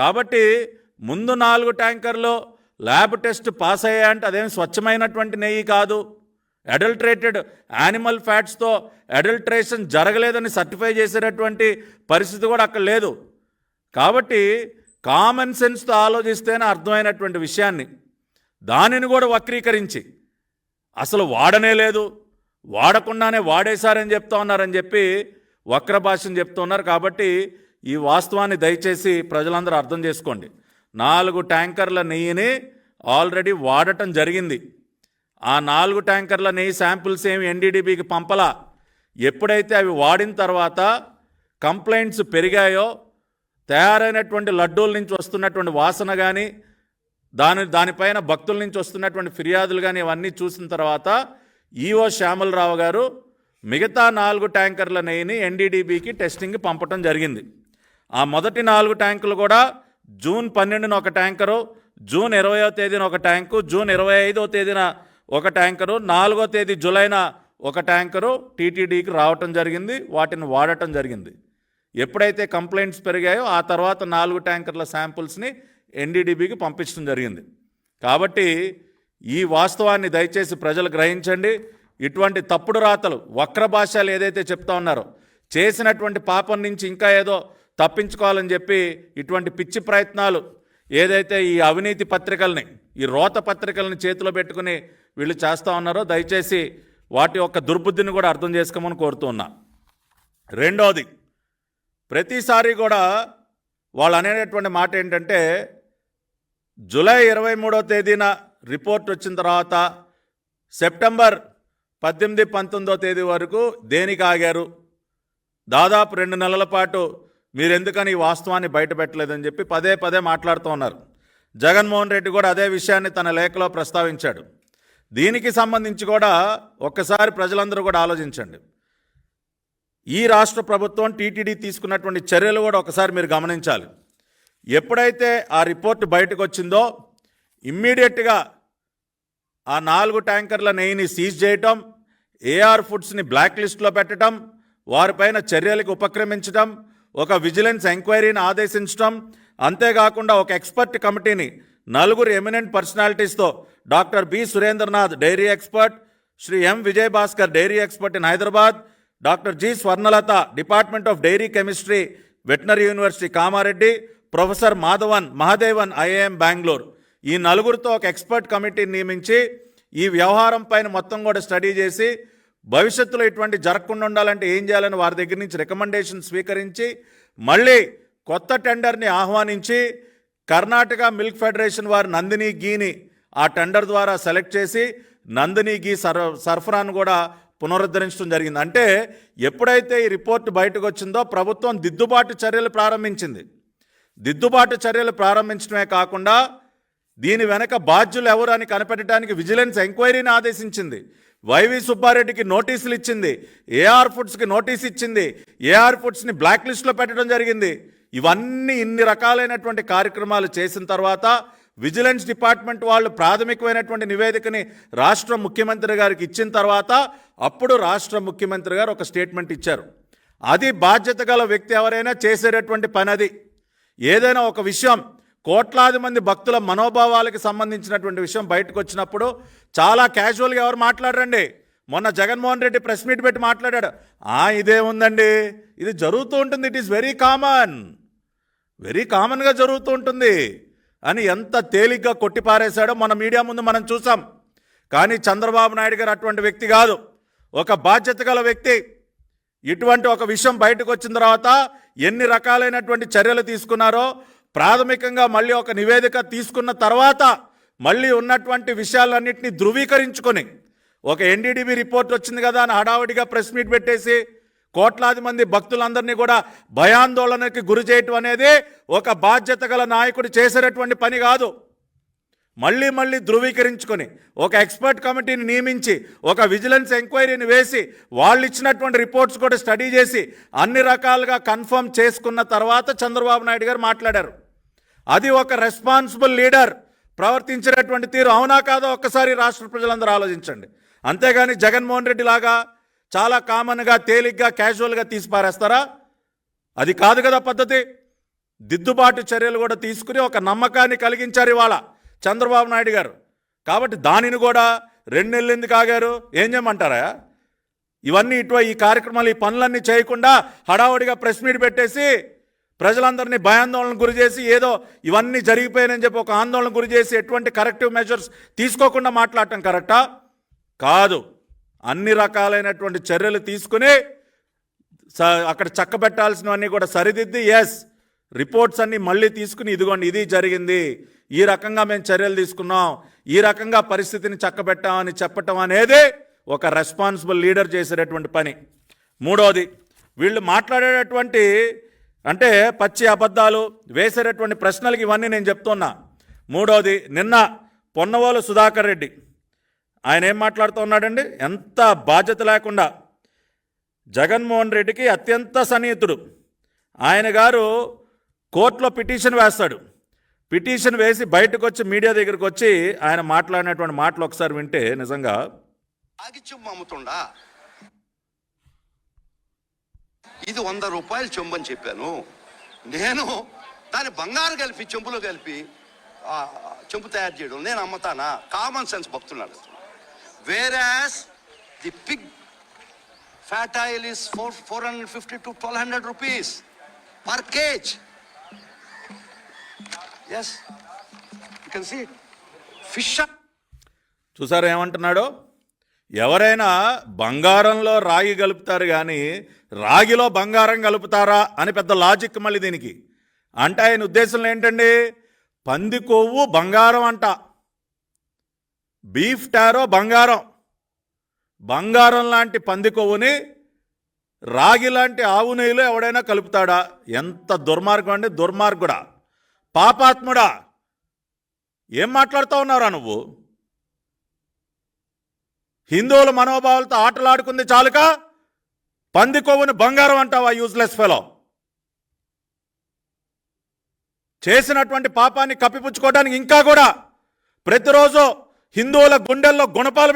కాబట్టి ముందు నాలుగు ట్యాంకర్లో ల్యాబ్ టెస్ట్ పాస్ అయ్యాయంటే అదేం స్వచ్ఛమైనటువంటి నెయ్యి కాదు. అడల్ట్రేటెడ్ యానిమల్ ఫ్యాట్స్తో అడల్ట్రేషన్ జరగలేదని సర్టిఫై చేసేటటువంటి పరిస్థితి కూడా అక్కడ లేదు. కాబట్టి కామన్ సెన్స్తో ఆలోచిస్తేనే అర్థమైనటువంటి విషయాన్ని. దానిని కూడా వక్రీకరించి. అసలు వాడనే లేదు. వాడకుండానే వాడేశారని చెప్తా ఉన్నారని చెప్పి వక్ర భాషను చెప్తున్నారు కాబట్టి ఈ వాస్తవాన్ని దయచేసి ప్రజలందరూ అర్థం చేసుకోండి. నాలుగు ట్యాంకర్ల నెయ్యిని ఆల్రెడీ వాడటం జరిగింది. ఆ నాలుగు ట్యాంకర్ల నెయ్యి శాంపిల్స్ ఏమి ఎన్డీడీబీకి పంపలా? ఎప్పుడైతే అవి వాడిన తర్వాత కంప్లైంట్స్ పెరిగాయో తయారైనటువంటి లడ్డూల నుంచి వస్తున్నటువంటి వాసన కానీ దాని దానిపైన భక్తుల నుంచి వస్తున్నటువంటి ఫిర్యాదులు కానీ ఇవన్నీ చూసిన తర్వాత ఈఓ శ్యామలరావు గారు మిగతా నాలుగు ట్యాంకర్ల నెయ్యిని ఎన్డీడీబీకి టెస్టింగ్ పంపటం జరిగింది. ఆ మొదటి నాలుగు ట్యాంకులు కూడా జూన్ పన్నెండున ఒక ట్యాంకరు జూన్ ఇరవయో తేదీన ఒక ట్యాంకు జూన్ ఇరవై ఐదో తేదీన ఒక ట్యాంకరు నాలుగో తేదీ జూలైన ఒక ట్యాంకరు టీటీడీకి రావటం జరిగింది వాటిని వాడటం జరిగింది. ఎప్పుడైతే కంప్లైంట్స్ పెరిగాయో ఆ తర్వాత నాలుగు ట్యాంకర్ల శాంపుల్స్ని ఎన్డీడీబీకి పంపించడం జరిగింది. కాబట్టి ఈ వాస్తవాన్ని దయచేసి ప్రజలు గ్రహించండి. ఇటువంటి తప్పుడు రాతలు వక్ర భాషలు ఏదైతే చెప్తా ఉన్నారో చేసినటువంటి పాపం నుంచి ఇంకా ఏదో తప్పించుకోవాలని చెప్పి ఇటువంటి పిచ్చి ప్రయత్నాలు ఏదైతే ఈ అవినీతి పత్రికల్ని ఈ రోత పత్రికల్ని చేతిలో పెట్టుకుని వీళ్ళు చేస్తూ ఉన్నారో దయచేసి వాటి యొక్క దుర్బుద్ధిని కూడా అర్థం చేసుకోమని కోరుతూ ఉన్నా. రెండోది ప్రతిసారి కూడా వాళ్ళు అనేటటువంటి మాట ఏంటంటే జూలై ఇరవై మూడో తేదీన రిపోర్ట్ వచ్చిన తర్వాత సెప్టెంబర్ పద్దెనిమిది పంతొమ్మిదో తేదీ వరకు దేనికి ఆగారు? దాదాపు రెండు నెలల పాటు మీరు ఎందుకని ఈ వాస్తవాన్ని బయటపెట్టలేదని చెప్పి పదే పదే మాట్లాడుతూ ఉన్నారు. జగన్మోహన్ రెడ్డి కూడా అదే విషయాన్ని తన లేఖలో ప్రస్తావించాడు. దీనికి సంబంధించి కూడా ఒక్కసారి ప్రజలందరూ కూడా ఆలోచించండి. ఈ రాష్ట్ర ప్రభుత్వం టీటీడీ తీసుకున్నటువంటి చర్యలు కూడా ఒకసారి మీరు గమనించాలి. ఎప్పుడైతే ఆ రిపోర్ట్ బయటకు వచ్చిందో ఇమ్మీడియట్గా ఆ నాలుగు ట్యాంకర్ల నెయ్యిని సీజ్ చేయటం ఏఆర్ ఫుడ్స్ని బ్లాక్ లిస్ట్లో పెట్టడం వారిపైన చర్యలకు ఉపక్రమించడం ఒక విజిలెన్స్ ఎంక్వైరీని ఆదేశించడం అంతేకాకుండా ఒక ఎక్స్పర్ట్ కమిటీని నలుగురు eminent పర్సనాలిటీస్తో doctor B Surendranath dairy expert Shri M Vijay Bhaskar dairy expert in Hyderabad doctor G Swarnalatha department of dairy chemistry veterinary university Kamareddy professor Madhavan Mahadevan IIM Bengaluru. ఈ నలుగురితో ఒక expert కమిటీని నియమించి ఈ వ్యవహారం పైన మొత్తం కూడా స్టడీ చేసి భవిష్యత్తులో ఇటువంటి జరగకుండా ఉండాలంటే ఏం చేయాలని వారి దగ్గర నుంచి రికమెండేషన్ స్వీకరించి మళ్ళీ కొత్త టెండర్ని ఆహ్వానించి కర్ణాటక మిల్క్ ఫెడరేషన్ వారి నందిని గీని ఆ టెండర్ ద్వారా సెలెక్ట్ చేసి నందిని గీ సర్ సరఫరాను కూడా పునరుద్ధరించడం జరిగింది. అంటే ఎప్పుడైతే ఈ రిపోర్ట్ బయటకు వచ్చిందో ప్రభుత్వం దిద్దుబాటు చర్యలు ప్రారంభించింది. దిద్దుబాటు చర్యలు ప్రారంభించడమే కాకుండా దీని వెనక బాధ్యులు ఎవరు అని కనిపెట్టడానికి విజిలెన్స్ ఎంక్వైరీని ఆదేశించింది. వైవి సుబ్బారెడ్డికి నోటీసులు ఇచ్చింది. ఏఆర్ ఫుడ్స్కి నోటీస్ ఇచ్చింది. ఏఆర్ ఫుడ్స్ని బ్లాక్ లిస్ట్లో పెట్టడం జరిగింది. ఇవన్నీ ఇన్ని రకాలైనటువంటి కార్యక్రమాలు చేసిన తర్వాత విజిలెన్స్ డిపార్ట్మెంట్ వాళ్ళు ప్రాథమికమైనటువంటి నివేదికని రాష్ట్ర ముఖ్యమంత్రి గారికి ఇచ్చిన తర్వాత అప్పుడు రాష్ట్ర ముఖ్యమంత్రి గారు ఒక స్టేట్మెంట్ ఇచ్చారు. అది బాధ్యత గల వ్యక్తి ఎవరైనా చేసేటటువంటి పని అది. ఏదైనా ఒక విషయం కోట్లాది మంది భక్తుల మనోభావాలకు సంబంధించినటువంటి విషయం బయటకు వచ్చినప్పుడు చాలా క్యాజువల్గా ఎవరు మాట్లాడరండి. మొన్న జగన్మోహన్ రెడ్డి ప్రెస్ మీట్ పెట్టి మాట్లాడాడు. ఆ ఇదే ఉందండి. ఇది జరుగుతూ ఉంటుంది. It is very common very కామన్గా జరుగుతూ ఉంటుంది. అని ఎంత తేలిగ్గా కొట్టిపారేశాడో మన మీడియా ముందు మనం చూసాం. కానీ చంద్రబాబు నాయుడు గారు అటువంటి వ్యక్తి కాదు. ఒక బాధ్యత గల వ్యక్తి. ఇటువంటి ఒక విషయం బయటకు వచ్చిన తర్వాత ఎన్ని రకాలైనటువంటి చర్యలు తీసుకున్నారో ప్రాథమికంగా మళ్ళీ ఒక నివేదిక తీసుకున్న తర్వాత మళ్ళీ ఉన్నటువంటి విషయాలన్నింటినీ ధృవీకరించుకొని ఒక ఎన్డీడీబీ రిపోర్ట్ వచ్చింది కదా అని హడావుడిగా ప్రెస్ మీట్ పెట్టేసి కోట్లాది మంది భక్తులందరినీ కూడా భయాందోళనకి గురి చేయటం అనేది ఒక బాధ్యత గల నాయకుడు చేసేటటువంటి పని కాదు. మళ్ళీ మళ్ళీ ధృవీకరించుకొని ఒక ఎక్స్పర్ట్ కమిటీని నియమించి ఒక విజిలెన్స్ ఎంక్వైరీని వేసి వాళ్ళు ఇచ్చినటువంటి రిపోర్ట్స్ కూడా స్టడీ చేసి అన్ని రకాలుగా కన్ఫర్మ్ చేసుకున్న తర్వాత చంద్రబాబు నాయుడు గారు మాట్లాడారు. అది ఒక రెస్పాన్సిబుల్ లీడర్ ప్రవర్తించినటువంటి తీరు. అవునా కాదో? ఒక్కసారి రాష్ట్ర ప్రజలందరూ ఆలోచించండి. అంతేగాని జగన్మోహన్ రెడ్డి లాగా చాలా కామన్గా తేలిగ్గా క్యాజువల్గా తీసి పారేస్తారా అది కాదు కదా పద్ధతి. దిద్దుబాటు చర్యలు కూడా తీసుకుని ఒక నమ్మకాన్ని కలిగించారు ఇవాళ చంద్రబాబు నాయుడు గారు. కాబట్టి దానిని కూడా రెండు నెలలు ఎందుకు ఆగారు? ఏం చేయమంటారా? ఇవన్నీ ఇటువ ఈ కార్యక్రమాలు ఈ పనులన్నీ చేయకుండా హడావుడిగా ప్రెస్ మీట్ పెట్టేసి ప్రజలందరినీ భయాందోళనకు గురి చేసి ఏదో ఇవన్నీ జరిగిపోయాయని చెప్పి ఒక ఆందోళన గురి చేసి ఎటువంటి కరెక్టివ్ మెజర్స్ తీసుకోకుండా మాట్లాడటం కరెక్టా కాదు. అన్ని రకాలైనటువంటి చర్యలు తీసుకుని స- అక్కడ చక్కబెట్టాల్సినవన్నీ కూడా సరిదిద్ది ఎస్ రిపోర్ట్స్ అన్నీ మళ్ళీ తీసుకుని ఇదిగోండి ఇది జరిగింది. ఈ రకంగా మేము చర్యలు తీసుకున్నాం. ఈ రకంగా పరిస్థితిని చక్కబెట్టామని చెప్పటం అనేది ఒక రెస్పాన్సిబుల్ లీడర్ చేసేటటువంటి పని. మూడవది వీళ్ళు మాట్లాడేటటువంటి అంటే పచ్చి అబద్ధాలు వేసేటటువంటి ప్రశ్నలకి ఇవన్నీ నేను చెప్తున్నా. మూడవది నిన్న పొన్నవోలు సుధాకర్ రెడ్డి ఆయన ఏం మాట్లాడుతూ ఉన్నాడండి? ఎంత బాధ్యత లేకుండా జగన్మోహన్ రెడ్డికి అత్యంత సన్నిహితుడు. ఆయన గారు కోర్టులో పిటిషన్ వేస్తాడు. పిటిషన్ వేసి బయటకు వచ్చి మీడియా దగ్గరికి వచ్చి ఆయన మాట్లాడినటువంటి మాటలు ఒకసారి వింటే నిజంగా ఆగి అమ్ముతుండా? ఇది వంద రూపాయలు చెంబు అని చెప్పాను. నేను దాన్ని బంగారు కలిపి చెంబులో కలిపి చెంపు చెంబు తయారు చేయడం నేను అమ్ముతానా? Common sense భక్తున్నాడు whereas the pig fat oil is four four hundred fifty to twelve hundred rupees per kg as you can see fish చూసారా ఏమంటున్నాడు? ఎవరైనా బంగారంలో రాగి కలుపుతారు కానీ రాగిలో బంగారం కలుపుతారా అని పెద్ద లాజిక్ మళ్ళీ దీనికి. అంటే ఆయన ఉద్దేశంలో ఏంటండి? పంది కొవ్వు బంగారం అంట. బీఫ్ టారో బంగారం. బంగారం లాంటి పంది కొవ్వుని రాగి లాంటి ఆవు నెయ్యిలో ఎవడైనా కలుపుతాడా? ఎంత దుర్మార్గం అండి దుర్మార్గుడా. పాపాత్ముడా. ఏం మాట్లాడుతూ ఉన్నారా నువ్వు? హిందువుల మనోభావాలతో ఆటలాడుకుంది చాలుక? పంది కొవ్వుని బంగారం అంటావా యూజ్లెస్ ఫెలో చేసినటువంటి పాపాన్ని కప్పిపుచ్చుకోవడానికి ఇంకా కూడా ప్రతిరోజు హిందువుల గుండెల్లో గుణపాలు